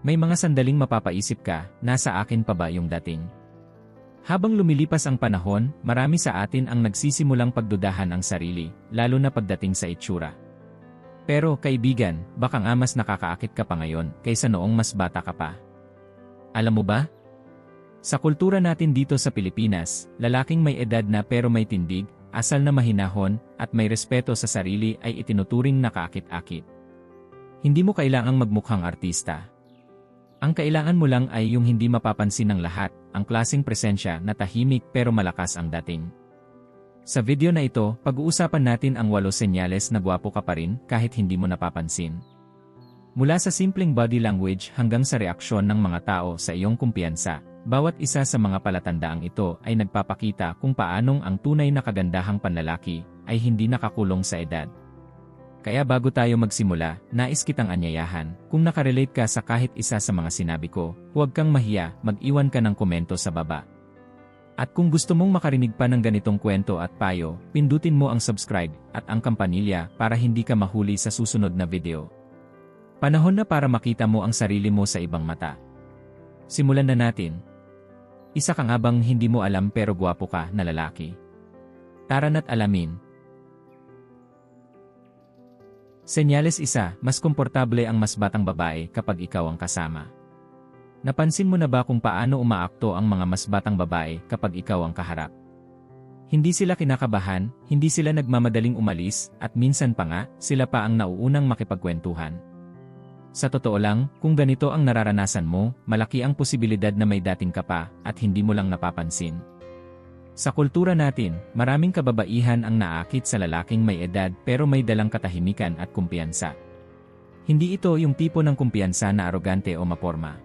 May mga sandaling mapapaisip ka, nasa akin pa ba yung dating? Habang lumilipas ang panahon, marami sa atin ang nagsisimulang pagdudahan ang sarili, lalo na pagdating sa itsura. Pero kaibigan, baka nga mas nakakaakit ka pa ngayon kaysa noong mas bata ka pa. Alam mo ba? Sa kultura natin dito sa Pilipinas, lalaking may edad na pero may tindig, asal na mahinahon, at may respeto sa sarili ay itinuturing na kaakit-akit. Hindi mo kailangang magmukhang artista. Ang kailangan mo lang ay yung hindi mapapansin ng lahat, ang klaseng presensya na tahimik pero malakas ang dating. Sa video na ito, pag-uusapan natin ang walo senyales na gwapo ka pa rin kahit hindi mo napapansin. Mula sa simpleng body language hanggang sa reaksyon ng mga tao sa iyong kumpiyansa, bawat isa sa mga palatandaang ito ay nagpapakita kung paanong ang tunay na kagandahang panlalaki ay hindi nakakulong sa edad. Kaya bago tayo magsimula, nais kitang anyayahan, kung nakarelate ka sa kahit isa sa mga sinabi ko, huwag kang mahiya, mag-iwan ka ng komento sa baba. At kung gusto mong makarinig pa ng ganitong kwento at payo, pindutin mo ang subscribe at ang kampanilya para hindi ka mahuli sa susunod na video. Panahon na para makita mo ang sarili mo sa ibang mata. Simulan na natin. Isa ka nga bang hindi mo alam pero gwapo ka na lalaki? Tara na't alamin, Senyales isa, mas komportable ang mas batang babae kapag ikaw ang kasama. Napansin mo na ba kung paano umaakto ang mga mas batang babae kapag ikaw ang kaharap? Hindi sila kinakabahan, hindi sila nagmamadaling umalis, at minsan pa nga, sila pa ang nauunang makipagkwentuhan. Sa totoo lang, kung ganito ang nararanasan mo, malaki ang posibilidad na may dating ka pa, at hindi mo lang napapansin. Sa kultura natin, maraming kababaihan ang naakit sa lalaking may edad pero may dalang katahimikan at kumpiyansa. Hindi ito yung tipo ng kumpiyansa na arogante o maporma.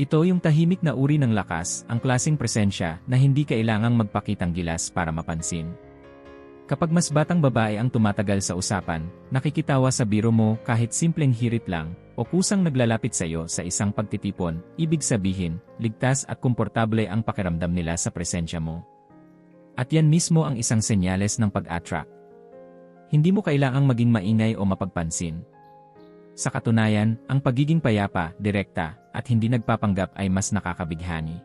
Ito yung tahimik na uri ng lakas, ang klasing presensya na hindi kailangang magpakitang gilas para mapansin. Kapag mas batang babae ang tumatagal sa usapan, nakikitawa sa biro mo kahit simpleng hirit lang, o kusang naglalapit sa iyo sa isang pagtitipon, ibig sabihin, ligtas at komportable ang pakiramdam nila sa presensya mo. At yan mismo ang isang senyales ng pag-attract. Hindi mo kailangang maging maingay o mapagpansin. Sa katunayan, ang pagiging payapa, direkta, at hindi nagpapanggap ay mas nakakabighani.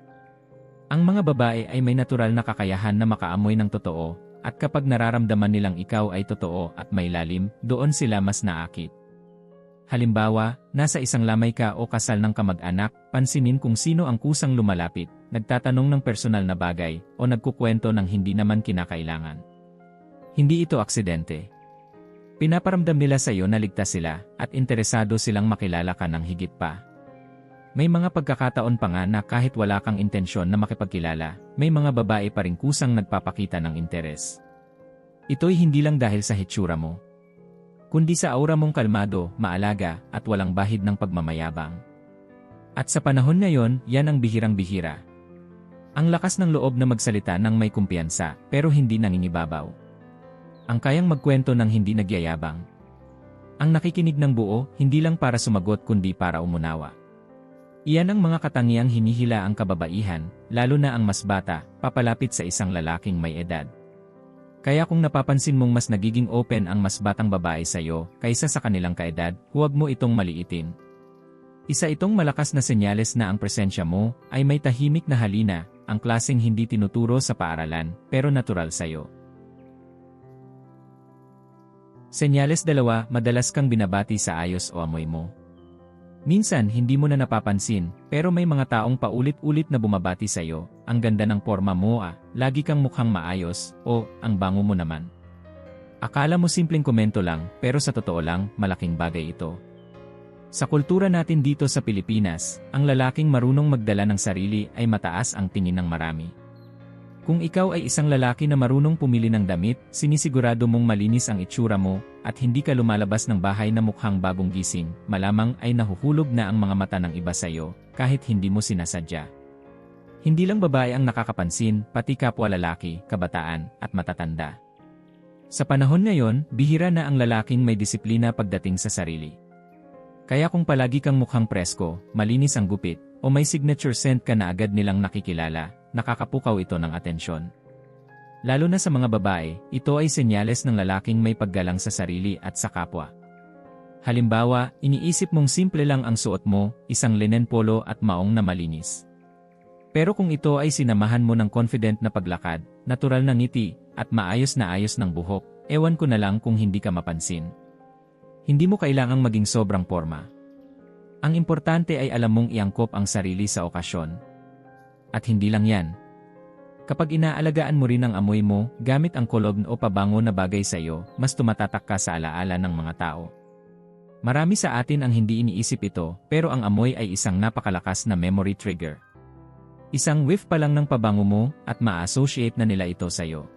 Ang mga babae ay may natural na kakayahan na makaamoy ng totoo, at kapag nararamdaman nilang ikaw ay totoo at may lalim, doon sila mas naakit. Halimbawa, nasa isang lamay ka o kasal ng kamag-anak, pansinin kung sino ang kusang lumalapit, nagtatanong ng personal na bagay, o nagkukwento ng hindi naman kinakailangan. Hindi ito aksidente. Pinaparamdam nila sa iyo na ligtas sila, at interesado silang makilala ka ng higit pa. May mga pagkakataon pa nga na kahit wala kang intensyon na makipagkilala, may mga babae pa rin kusang nagpapakita ng interes. Ito'y hindi lang dahil sa hitsura mo, kundi sa aura mong kalmado, maalaga, at walang bahid ng pagmamayabang. At sa panahon ngayon, yan ang bihirang-bihira. Ang lakas ng loob na magsalita ng may kumpiyansa, pero hindi nangingibabaw. Ang kayang magkwento ng hindi nagyayabang. Ang nakikinig ng buo, hindi lang para sumagot kundi para umunawa. Iyan ang mga katangiang hinihila ang kababaihan, lalo na ang mas bata, papalapit sa isang lalaking may edad. Kaya kung napapansin mong mas nagiging open ang mas batang babae sa iyo kaysa sa kanilang kaedad, huwag mo itong maliitin. Isa itong malakas na senyales na ang presensya mo ay may tahimik na halina, ang klaseng hindi tinuturo sa paaralan, pero natural sa iyo. Senyales dalawa, madalas kang binabati sa ayos o amoy mo. Minsan hindi mo na napapansin, pero may mga taong paulit-ulit na bumabati sa iyo, ang ganda ng forma mo ah, lagi kang mukhang maayos, o ang bango mo naman. Akala mo simpleng komento lang, pero sa totoo lang, malaking bagay ito. Sa kultura natin dito sa Pilipinas, ang lalaking marunong magdala ng sarili ay mataas ang tingin ng marami. Kung ikaw ay isang lalaki na marunong pumili ng damit, sinisigurado mong malinis ang itsura mo, at hindi ka lumalabas ng bahay na mukhang bagong gising, malamang ay nahuhulog na ang mga mata ng iba sa iyo, kahit hindi mo sinasadya. Hindi lang babae ang nakakapansin, pati kapwa lalaki, kabataan, at matatanda. Sa panahon ngayon, bihira na ang lalaking may disiplina pagdating sa sarili. Kaya kung palagi kang mukhang presko, malinis ang gupit, o may signature scent ka na agad nilang nakikilala, nakakapukaw ito ng atensyon. Lalo na sa mga babae, ito ay senyales ng lalaking may paggalang sa sarili at sa kapwa. Halimbawa, iniisip mong simple lang ang suot mo, isang linen polo at maong na malinis. Pero kung ito ay sinamahan mo ng confident na paglakad, natural na ngiti, at maayos na ayos ng buhok, ewan ko na lang kung hindi ka mapansin. Hindi mo kailangang maging sobrang forma. Ang importante ay alam mong iangkop ang sarili sa okasyon. At hindi lang yan. Kapag inaalagaan mo rin ang amoy mo, gamit ang kolog o pabango na bagay sa iyo, mas tumatatak ka sa alaala ng mga tao. Marami sa atin ang hindi iniisip ito, pero ang amoy ay isang napakalakas na memory trigger. Isang whiff pa lang ng pabango mo at ma-associate na nila ito sa iyo.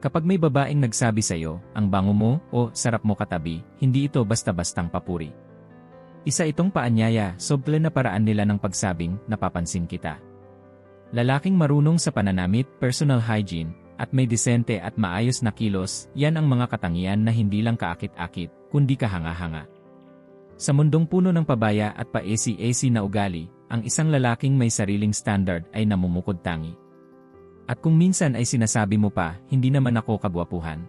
Kapag may babaeng nagsabi sa iyo, ang bango mo o sarap mo katabi, hindi ito basta-bastang papuri. Isa itong paanyaya, soble na paraan nila ng pagsabing, napapansin kita. Lalaking marunong sa pananamit, personal hygiene, at may disente at maayos na kilos, yan ang mga katangian na hindi lang kaakit-akit, kundi kahanga-hanga. Sa mundong puno ng pabaya at pa-AC-AC na ugali, ang isang lalaking may sariling standard ay namumukod tangi. At kung minsan ay sinasabi mo pa, hindi naman ako kagwapuhan.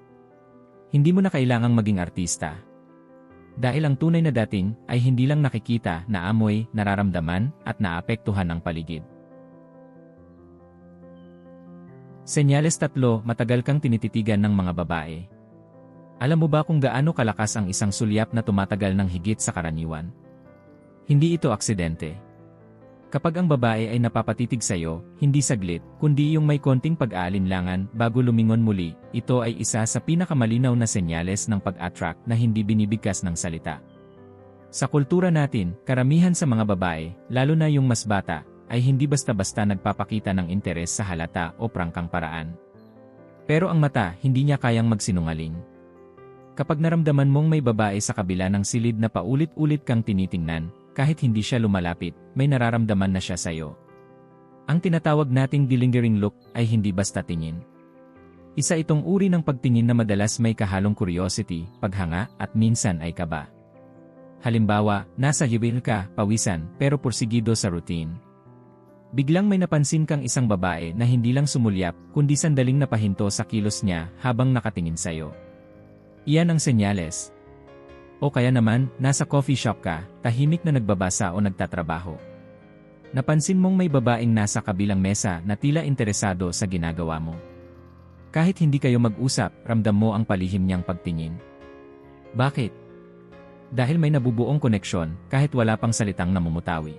Hindi mo na kailangang maging artista. Dahil ang tunay na dating ay hindi lang nakikita, naamoy, nararamdaman, at naapektuhan ang paligid. Senyales tatlo, matagal kang tinititigan ng mga babae. Alam mo ba kung gaano kalakas ang isang sulyap na tumatagal ng higit sa karaniwan? Hindi ito aksidente. Kapag ang babae ay napapatitig sa iyo, hindi saglit, kundi yung may konting pag-aalinlangan bago lumingon muli, ito ay isa sa pinakamalinaw na senyales ng pag-attract na hindi binibigkas ng salita. Sa kultura natin, karamihan sa mga babae, lalo na yung mas bata, ay hindi basta-basta nagpapakita ng interes sa halata o prangkang paraan. Pero ang mata, hindi niya kayang magsinungaling. Kapag naramdaman mong may babae sa kabila ng silid na paulit-ulit kang tinitingnan, kahit hindi siya lumalapit, may nararamdaman na siya sa'yo. Ang tinatawag nating dilingering look ay hindi basta tingin. Isa itong uri ng pagtingin na madalas may kahalong curiosity, paghanga, at minsan ay kaba. Halimbawa, nasa hibil ka, pawisan, pero porsigido sa routine. Biglang may napansin kang isang babae na hindi lang sumulyap, kundi sandaling napahinto sa kilos niya habang nakatingin sa'yo. Iyan ang senyales. O kaya naman, nasa coffee shop ka, tahimik na nagbabasa o nagtatrabaho. Napansin mong may babaeng nasa kabilang mesa na tila interesado sa ginagawa mo. Kahit hindi kayo mag-usap, ramdam mo ang palihim niyang pagtingin. Bakit? Dahil may nabubuong koneksyon kahit wala pang salitang namumutawi.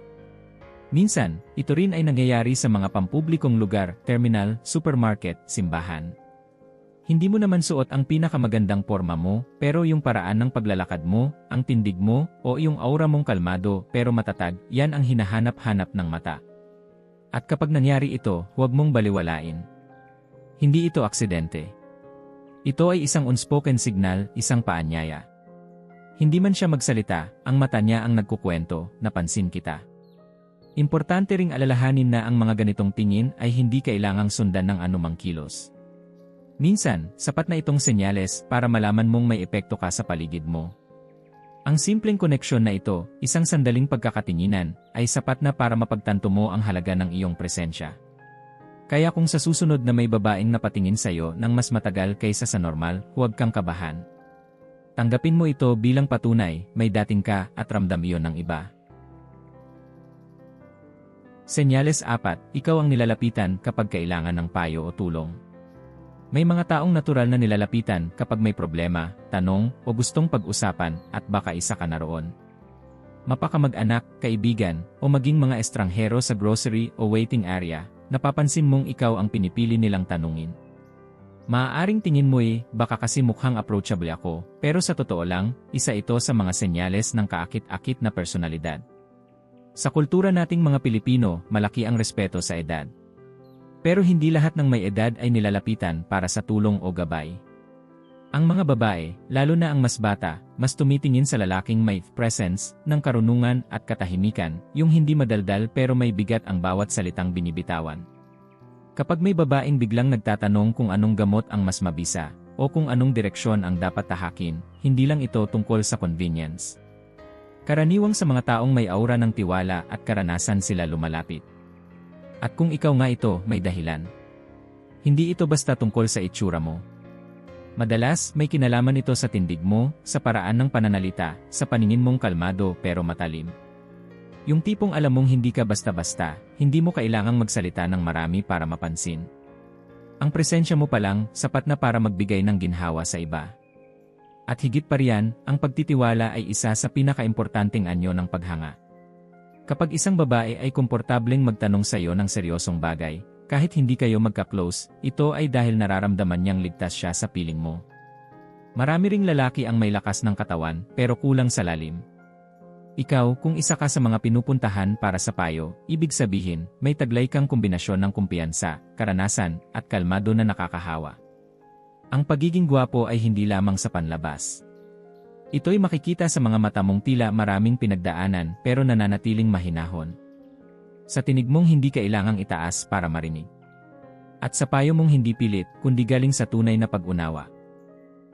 Minsan, ito rin ay nangyayari sa mga pampublikong lugar, terminal, supermarket, simbahan. Hindi mo naman suot ang pinakamagandang forma mo, pero yung paraan ng paglalakad mo, ang tindig mo, o yung aura mong kalmado pero matatag, yan ang hinahanap-hanap ng mata. At kapag nangyari ito, huwag mong baliwalain. Hindi ito aksidente. Ito ay isang unspoken signal, isang paanyaya. Hindi man siya magsalita, ang mata niya ang nagkukwento, napansin kita. Importante ring alalahanin na ang mga ganitong tingin ay hindi kailangang sundan ng anumang kilos. Minsan, sapat na itong senyales para malaman mong may epekto ka sa paligid mo. Ang simpleng koneksyon na ito, isang sandaling pagkakatinginan, ay sapat na para mapagtanto mo ang halaga ng iyong presensya. Kaya kung sa susunod na may babaeng napatingin sa iyo ng mas matagal kaysa sa normal, huwag kang kabahan. Tanggapin mo ito bilang patunay, may dating ka at ramdam iyon ng iba. Senyales 4, ikaw ang nilalapitan kapag kailangan ng payo o tulong. May mga taong natural na nilalapitan kapag may problema, tanong, o gustong pag-usapan at baka isa ka na roon. Mapakamag-anak, kaibigan, o maging mga estranghero sa grocery o waiting area, napapansin mong ikaw ang pinipili nilang tanungin. Maaaring tingin mo eh, baka kasi mukhang approachable ako, pero sa totoo lang, isa ito sa mga senyales ng kaakit-akit na personalidad. Sa kultura nating mga Pilipino, malaki ang respeto sa edad. Pero hindi lahat ng may edad ay nilalapitan para sa tulong o gabay. Ang mga babae, lalo na ang mas bata, mas tumitingin sa lalaking may presence, ng karunungan at katahimikan, yung hindi madaldal pero may bigat ang bawat salitang binibitawan. Kapag may babaeng biglang nagtatanong kung anong gamot ang mas mabisa, o kung anong direksyon ang dapat tahakin, hindi lang ito tungkol sa convenience. Karaniwang sa mga taong may aura ng tiwala at karanasan sila lumalapit. At kung ikaw nga ito, may dahilan. Hindi ito basta tungkol sa itsura mo. Madalas, may kinalaman ito sa tindig mo, sa paraan ng pananalita, sa paningin mong kalmado pero matalim. Yung tipong alam mong hindi ka basta-basta, hindi mo kailangang magsalita ng marami para mapansin. Ang presensya mo pa lang, sapat na para magbigay ng ginhawa sa iba. At higit pa riyan, ang pagtitiwala ay isa sa pinakaimportanteng anyo ng paghanga. Kapag isang babae ay komportableng magtanong sa iyo ng seryosong bagay, kahit hindi kayo magka-close, ito ay dahil nararamdaman niyang ligtas siya sa piling mo. Marami ring lalaki ang may lakas ng katawan, pero kulang sa lalim. Ikaw, kung isa ka sa mga pinupuntahan para sa payo, ibig sabihin, may taglay kang kombinasyon ng kumpiyansa, karanasan, at kalmado na nakakahawa. Ang pagiging gwapo ay hindi lamang sa panlabas. Ito'y makikita sa mga mata mong tila maraming pinagdaanan pero nananatiling mahinahon. Sa tinig mong hindi kailangang itaas para marinig. At sa payo mong hindi pilit, kundi galing sa tunay na pag-unawa.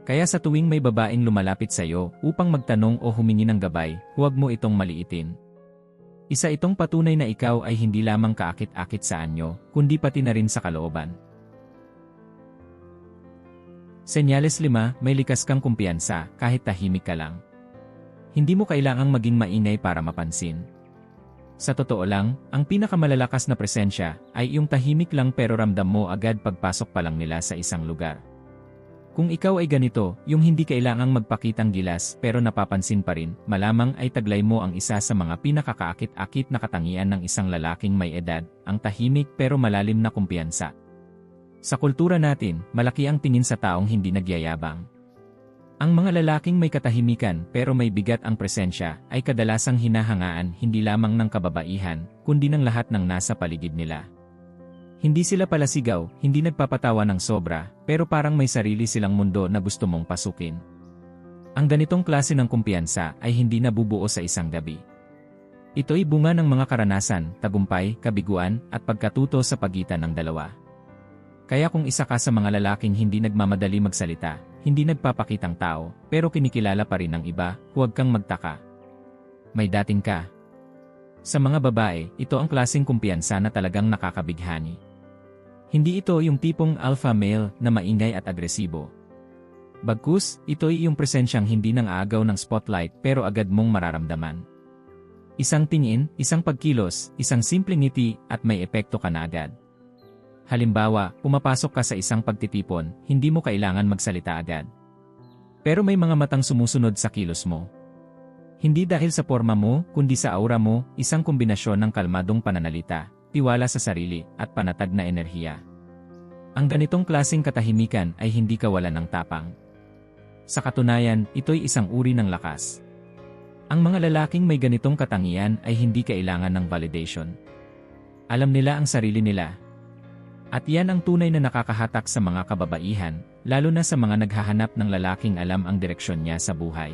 Kaya sa tuwing may babaeng lumalapit sa iyo upang magtanong o humingi ng gabay, huwag mo itong maliitin. Isa itong patunay na ikaw ay hindi lamang kaakit-akit sa anyo, kundi pati na rin sa kalooban. Senyales 5, may likas kang kumpiyansa kahit tahimik ka lang. Hindi mo kailangang maging maingay para mapansin. Sa totoo lang, ang pinakamalalakas na presensya ay yung tahimik lang pero ramdam mo agad pagpasok pa lang nila sa isang lugar. Kung ikaw ay ganito, yung hindi kailangang magpakitang gilas pero napapansin pa rin, malamang ay taglay mo ang isa sa mga pinakakaakit-akit na katangian ng isang lalaking may edad, ang tahimik pero malalim na kumpiyansa. Sa kultura natin, malaki ang tingin sa taong hindi nagyayabang. Ang mga lalaking may katahimikan pero may bigat ang presensya ay kadalasang hinahangaan hindi lamang ng kababaihan, kundi ng lahat ng nasa paligid nila. Hindi sila palasigaw, hindi nagpapatawa ng sobra, pero parang may sarili silang mundo na gusto mong pasukin. Ang ganitong klase ng kumpiyansa ay hindi nabubuo sa isang gabi. Ito'y bunga ng mga karanasan, tagumpay, kabiguan, at pagkatuto sa pagitan ng dalawa. Kaya kung isa ka sa mga lalaking hindi nagmamadali magsalita, hindi nagpapakitang tao, pero kinikilala pa rin ng iba, huwag kang magtaka. May dating ka. Sa mga babae, ito ang klaseng kumpiyansa na talagang nakakabighani. Hindi ito yung tipong alpha male na maingay at agresibo. Bagkus, ito'y yung presensyang hindi nang aagaw ng spotlight pero agad mong mararamdaman. Isang tingin, isang pagkilos, isang simpleng ngiti at may epekto ka na agad. Halimbawa, pumapasok ka sa isang pagtitipon, hindi mo kailangan magsalita agad. Pero may mga matang sumusunod sa kilos mo. Hindi dahil sa forma mo, kundi sa aura mo, isang kombinasyon ng kalmadong pananalita, tiwala sa sarili, at panatag na enerhiya. Ang ganitong klasing katahimikan ay hindi kawalan ng tapang. Sa katunayan, ito'y isang uri ng lakas. Ang mga lalaking may ganitong katangian ay hindi kailangan ng validation. Alam nila ang sarili nila, at yan ang tunay na nakakahatak sa mga kababaihan, lalo na sa mga naghahanap ng lalaking alam ang direksyon niya sa buhay.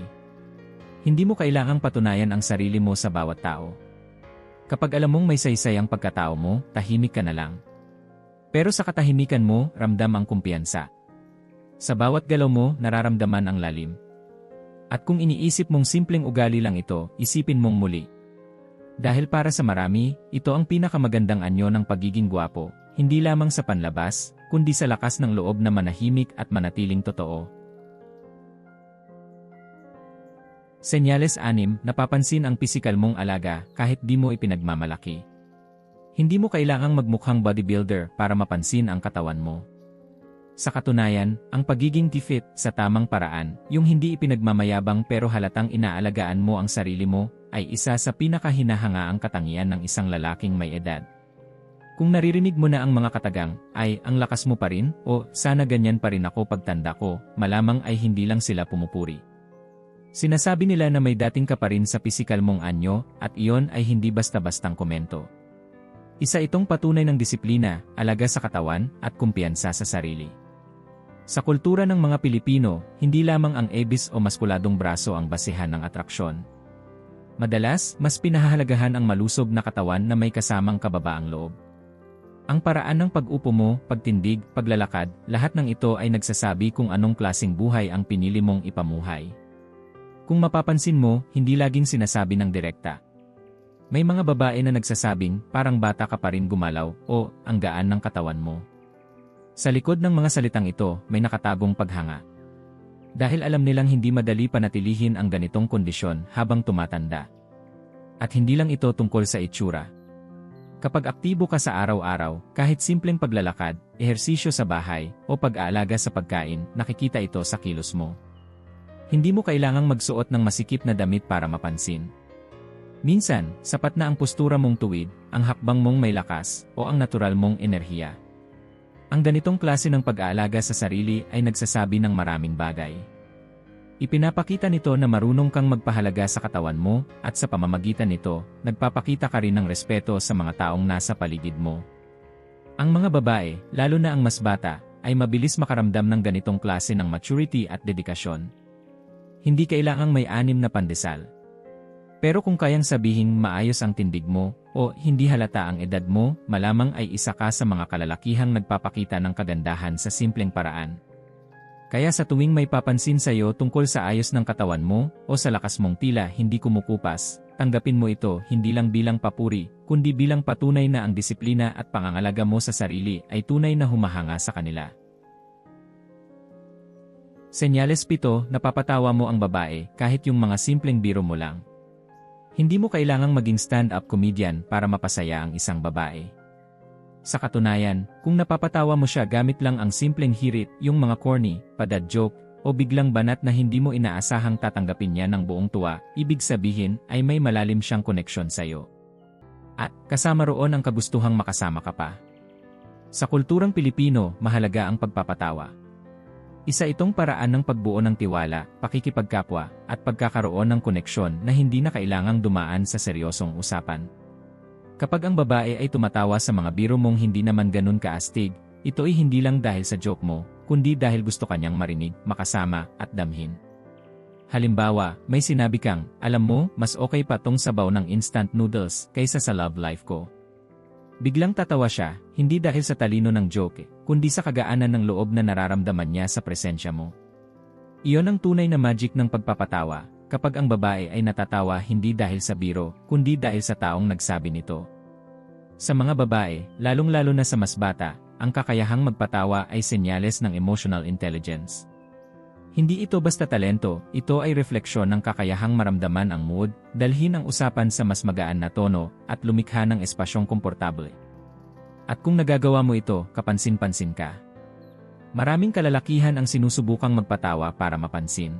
Hindi mo kailangang patunayan ang sarili mo sa bawat tao. Kapag alam mong may saysay ang pagkatao mo, tahimik ka na lang. Pero sa katahimikan mo, ramdam ang kumpiyansa. Sa bawat galaw mo, nararamdaman ang lalim. At kung iniisip mong simpleng ugali lang ito, isipin mong muli. Dahil para sa marami, ito ang pinakamagandang anyo ng pagiging gwapo, hindi lamang sa panlabas, kundi sa lakas ng loob na manahimik at manatiling totoo. Senyales 6, napapansin ang pisikal mong alaga kahit di mo ipinagmamalaki. Hindi mo kailangang magmukhang bodybuilder para mapansin ang katawan mo. Sa katunayan, ang pagiging fit sa tamang paraan, yung hindi ipinagmamayabang pero halatang inaalagaan mo ang sarili mo, ay isa sa pinakahinahangaang katangian ng isang lalaking may edad. Kung naririnig mo na ang mga katagang, ay, ang lakas mo pa rin, o, sana ganyan pa rin ako pagtanda ko, malamang ay hindi lang sila pumupuri. Sinasabi nila na may dating ka pa rin sa pisikal mong anyo, at iyon ay hindi basta-bastang komento. Isa itong patunay ng disiplina, alaga sa katawan, at kumpiyansa sa sarili. Sa kultura ng mga Pilipino, hindi lamang ang ebis o maskuladong braso ang basehan ng atraksyon. Madalas, mas pinahahalagahan ang malusog na katawan na may kasamang kababaang loob. Ang paraan ng pag-upo mo, pagtindig, paglalakad, lahat ng ito ay nagsasabi kung anong klasing buhay ang pinili mong ipamuhay. Kung mapapansin mo, hindi laging sinasabi ng direkta. May mga babae na nagsasabing, parang bata ka pa rin gumalaw, o, ang gaan ng katawan mo. Sa likod ng mga salitang ito, may nakatagong paghanga. Dahil alam nilang hindi madali panatilihin ang ganitong kondisyon habang tumatanda. At hindi lang ito tungkol sa itsura. Kapag aktibo ka sa araw-araw, kahit simpleng paglalakad, ehersisyo sa bahay, o pag-aalaga sa pagkain, nakikita ito sa kilos mo. Hindi mo kailangang magsuot ng masikip na damit para mapansin. Minsan, sapat na ang postura mong tuwid, ang hakbang mong may lakas, o ang natural mong enerhiya. Ang ganitong klase ng pag-aalaga sa sarili ay nagsasabi ng maraming bagay. Ipinapakita nito na marunong kang magpahalaga sa katawan mo, at sa pamamagitan nito, nagpapakita ka rin ng respeto sa mga taong nasa paligid mo. Ang mga babae, lalo na ang mas bata, ay mabilis makaramdam ng ganitong klase ng maturity at dedikasyon. Hindi kailangang may anim na pandesal. Pero kung kayang sabihing maayos ang tindig mo, o hindi halata ang edad mo, malamang ay isa ka sa mga kalalakihang nagpapakita ng kagandahan sa simpleng paraan. Kaya sa tuwing may papansin sa iyo tungkol sa ayos ng katawan mo, o sa lakas mong tila hindi kumukupas, tanggapin mo ito hindi lang bilang papuri, kundi bilang patunay na ang disiplina at pangangalaga mo sa sarili ay tunay na humahanga sa kanila. Senyales pito, napapatawa mo ang babae kahit yung mga simpleng biro mo lang. Hindi mo kailangang maging stand-up comedian para mapasaya ang isang babae. Sa katunayan, kung napapatawa mo siya gamit lang ang simpleng hirit, yung mga corny, padad joke, o biglang banat na hindi mo inaasahang tatanggapin niya ng buong tuwa, ibig sabihin ay may malalim siyang koneksyon sa'yo. At kasama roon ang kagustuhang makasama ka pa. Sa kulturang Pilipino, mahalaga ang pagpapatawa. Isa itong paraan ng pagbuo ng tiwala, pakikipagkapwa, at pagkakaroon ng koneksyon na hindi na kailangang dumaan sa seryosong usapan. Kapag ang babae ay tumatawa sa mga biro mong hindi naman ganun kaastig, ito ay hindi lang dahil sa joke mo, kundi dahil gusto kanyang marinig, makasama, at damhin. Halimbawa, may sinabi kang, alam mo, mas okay pa tong sabaw ng instant noodles kaysa sa love life ko. Biglang tatawa siya, hindi dahil sa talino ng joke, kundi sa kagaanan ng loob na nararamdaman niya sa presensya mo. Iyon ang tunay na magic ng pagpapatawa, kapag ang babae ay natatawa hindi dahil sa biro, kundi dahil sa taong nagsabi nito. Sa mga babae, lalong-lalo na sa mas bata, ang kakayahang magpatawa ay senyales ng emotional intelligence. Hindi ito basta talento, ito ay refleksyon ng kakayahang maramdaman ang mood, dalhin ang usapan sa mas magaan na tono, at lumikha ng espasyong komportable. At kung nagagawa mo ito, kapansin-pansin ka. Maraming kalalakihan ang sinusubukang magpatawa para mapansin.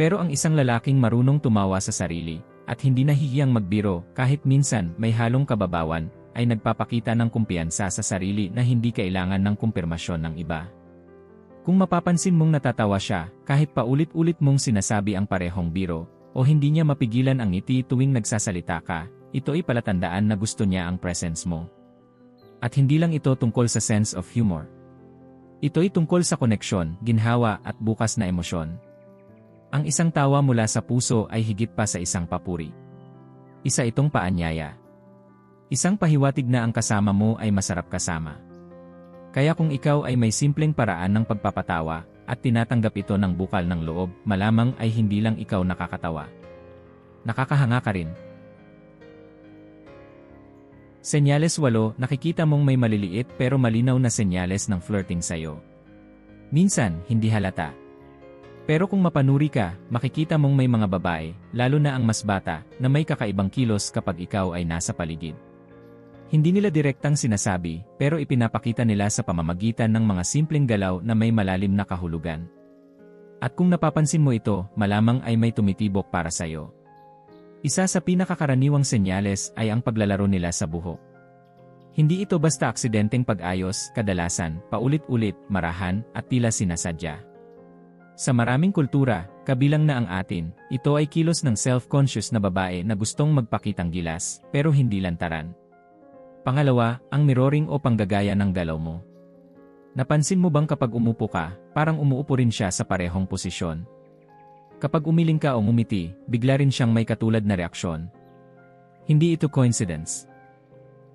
Pero ang isang lalaking marunong tumawa sa sarili, at hindi nahihiyang magbiro kahit minsan may halong kababawan, ay nagpapakita ng kumpiyansa sa sarili na hindi kailangan ng kumpirmasyon ng iba. Kung mapapansin mong natatawa siya, kahit paulit-ulit mong sinasabi ang parehong biro, o hindi niya mapigilan ang ngiti tuwing nagsasalita ka, ito ay palatandaan na gusto niya ang presence mo. At hindi lang ito tungkol sa sense of humor. Ito ay tungkol sa koneksyon, ginhawa at bukas na emosyon. Ang isang tawa mula sa puso ay higit pa sa isang papuri. Isa itong paanyaya. Isang pahiwatig na ang kasama mo ay masarap kasama. Kaya kung ikaw ay may simpleng paraan ng pagpapatawa, at tinatanggap ito ng bukal ng loob, malamang ay hindi lang ikaw nakakatawa. Nakakahanga ka rin. Senyales 8, nakikita mong may maliliit pero malinaw na senyales ng flirting sa'yo. Minsan, hindi halata. Pero kung mapanuri ka, makikita mong may mga babae, lalo na ang mas bata, na may kakaibang kilos kapag ikaw ay nasa paligid. Hindi nila direktang sinasabi, pero ipinapakita nila sa pamamagitan ng mga simpleng galaw na may malalim na kahulugan. At kung napapansin mo ito, malamang ay may tumitibok para sa'yo. Isa sa pinakakaraniwang senyales ay ang paglalaro nila sa buhok. Hindi ito basta aksidenteng pag-ayos, kadalasan, paulit-ulit, marahan, at tila sinasadya. Sa maraming kultura, kabilang na ang atin, ito ay kilos ng self-conscious na babae na gustong magpakitang gilas, pero hindi lantaran. Pangalawa, ang mirroring o panggagaya ng galaw mo. Napansin mo bang kapag umupo ka, parang umuupo rin siya sa parehong posisyon? Kapag umiling ka o ngumiti, bigla rin siyang may katulad na reaksyon. Hindi ito coincidence.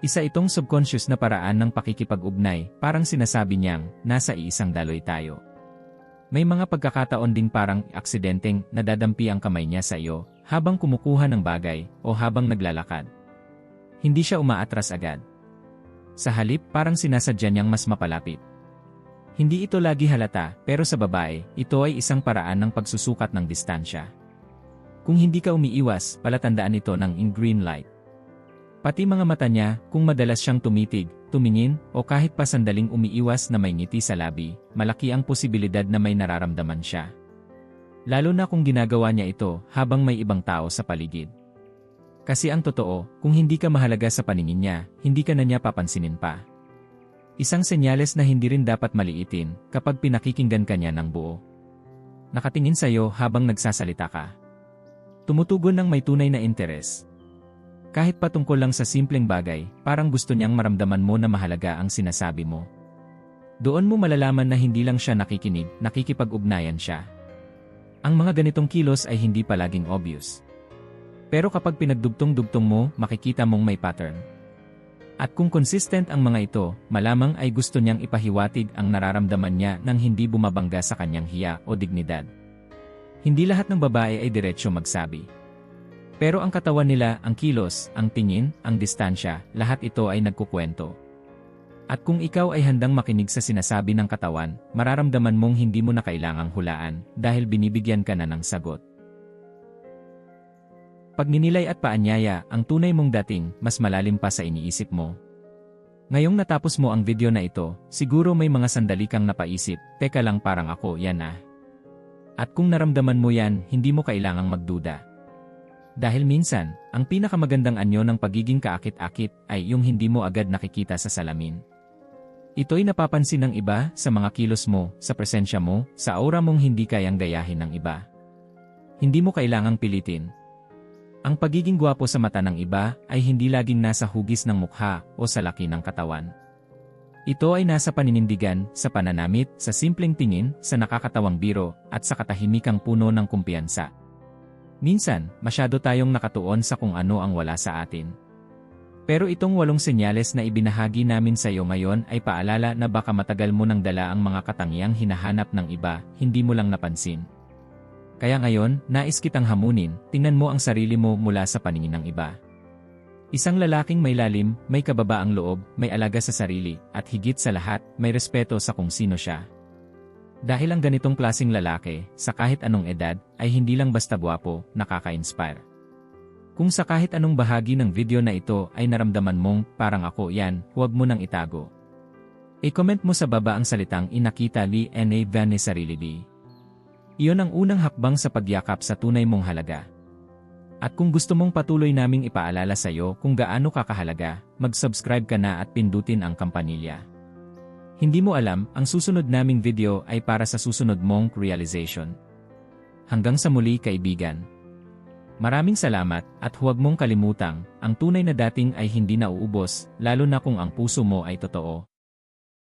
Isa itong subconscious na paraan ng pakikipag-ugnay, parang sinasabi niyang, nasa iisang daloy tayo. May mga pagkakataon ding parang aksidenteng nadadampi ang kamay niya sa iyo habang kumukuha ng bagay o habang naglalakad. Hindi siya umaatras agad. Sa halip, parang sinasadya niyang mas mapalapit. Hindi ito lagi halata, pero sa babae, ito ay isang paraan ng pagsusukat ng distansya. Kung hindi ka umiiwas, palatandaan ito ng in green light. Pati mga mata niya, kung madalas siyang tumitig, tumingin, o kahit pa sandaling umiiwas na may ngiti sa labi, malaki ang posibilidad na may nararamdaman siya. Lalo na kung ginagawa niya ito habang may ibang tao sa paligid. Kasi ang totoo, kung hindi ka mahalaga sa paningin niya, hindi ka na niya papansinin pa. Isang senyales na hindi rin dapat maliitin kapag pinakikinggan ka niya ng buo. Nakatingin sa'yo habang nagsasalita ka. Tumutugon ng may tunay na interes. Kahit patungkol lang sa simpleng bagay, parang gusto niyang maramdaman mo na mahalaga ang sinasabi mo. Doon mo malalaman na hindi lang siya nakikinig, nakikipag-ugnayan siya. Ang mga ganitong kilos ay hindi palaging obvious. Pero kapag pinagdugtong-dugtong mo, makikita mong may pattern. At kung consistent ang mga ito, malamang ay gusto niyang ipahiwatig ang nararamdaman niya nang hindi bumabangga sa kanyang hiya o dignidad. Hindi lahat ng babae ay diretsyo magsabi. Pero ang katawan nila, ang kilos, ang tingin, ang distansya, lahat ito ay nagkukwento. At kung ikaw ay handang makinig sa sinasabi ng katawan, mararamdaman mong hindi mo na kailangang hulaan dahil binibigyan ka na ng sagot. Pagninilay at paanyaya, ang tunay mong dating, mas malalim pa sa iniisip mo. Ngayong natapos mo ang video na ito, siguro may mga sandali kang napaisip, teka lang parang ako, yan ah. At kung naramdaman mo yan, hindi mo kailangang magduda. Dahil minsan, ang pinakamagandang anyo ng pagiging kaakit-akit ay yung hindi mo agad nakikita sa salamin. Ito'y napapansin ng iba sa mga kilos mo, sa presensya mo, sa aura mong hindi kayang gayahin ng iba. Hindi mo kailangang pilitin, ang pagiging gwapo sa mata ng iba ay hindi laging nasa hugis ng mukha o sa laki ng katawan. Ito ay nasa paninindigan, sa pananamit, sa simpleng tingin, sa nakakatawang biro, at sa katahimikang puno ng kumpiyansa. Minsan, masyado tayong nakatuon sa kung ano ang wala sa atin. Pero itong walong senyales na ibinahagi namin sa iyo ngayon ay paalala na baka matagal mo nang dala ang mga katangiang hinahanap ng iba, hindi mo lang napansin. Kaya ngayon, nais kitang hamunin, tingnan mo ang sarili mo mula sa paningin ng iba. Isang lalaking may lalim, may kababaang loob, may alaga sa sarili, at higit sa lahat, may respeto sa kung sino siya. Dahil ang ganitong klasing lalaki, sa kahit anong edad, ay hindi lang basta guwapo, nakaka-inspire. Kung sa kahit anong bahagi ng video na ito ay naramdaman mong, parang ako yan, huwag mo nang itago. I-comment mo sa baba ang salitang inakita li na Vane Sarili Li. Iyon ang unang hakbang sa pagyakap sa tunay mong halaga. At kung gusto mong patuloy naming ipaalala sa iyo kung gaano kakahalaga, mag-subscribe ka na at pindutin ang kampanilya. Hindi mo alam, ang susunod naming video ay para sa susunod mong realization. Hanggang sa muli kaibigan. Maraming salamat at huwag mong kalimutang, ang tunay na dating ay hindi nauubos, lalo na kung ang puso mo ay totoo.